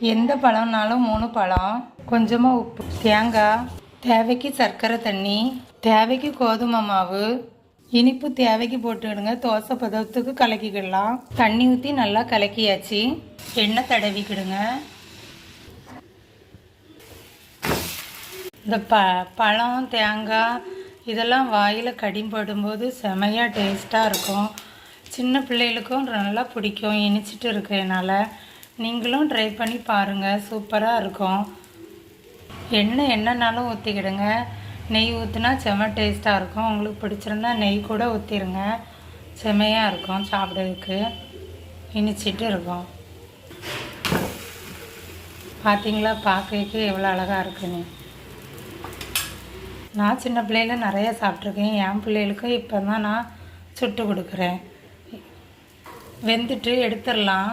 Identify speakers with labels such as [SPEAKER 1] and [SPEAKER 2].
[SPEAKER 1] எந்த பழம்னாலும் மூணு பழம். கொஞ்சமாக உப்பு. தேங்காய் தேவைக்கு சர்க்கரை தண்ணி தேவைக்கு கோதுமை மாவு இனிப்பு தேவைக்கு போட்டுக்கிடுங்க தோசை பதத்துக்கு கலக்கிக்கிடலாம். தண்ணி ஊற்றி நல்லா கலக்கியாச்சு. எண்ணெய் தடவிக்கிடுங்க. இந்த ப பழம் தேங்காய் இதெல்லாம் வாயில் கடிம்படும்போது செமையாக டேஸ்ட்டாக இருக்கும். சின்ன பிள்ளைகளுக்கும் நல்லா பிடிக்கும். இனிச்சிட்டு இருக்கிறதுனால. நீங்களும் ட்ரை பண்ணி பாருங்கள் சூப்பராக இருக்கும். எண்ணெய் என்னன்னாலும் ஊற்றிக்கிடுங்க நெய் ஊற்றினா செம டேஸ்ட்டாக இருக்கும். உங்களுக்கு பிடிச்சிருந்தா நெய் கூட ஊற்றிடுங்க செமையாக இருக்கும் சாப்பிட்றதுக்கு. இனிச்சிட்டு இருக்கும். பார்த்தீங்களா பார்க்கறதுக்கு எவ்வளோ அழகாக இருக்குன்னு. நான் சின்ன பிள்ளையில நிறைய சாப்பிட்ருக்கேன் என் பிள்ளைகளுக்கும் இப்போ தான் நான் சுட்டு கொடுக்குறேன். வெந்துட்டு எடுத்துடலாம்.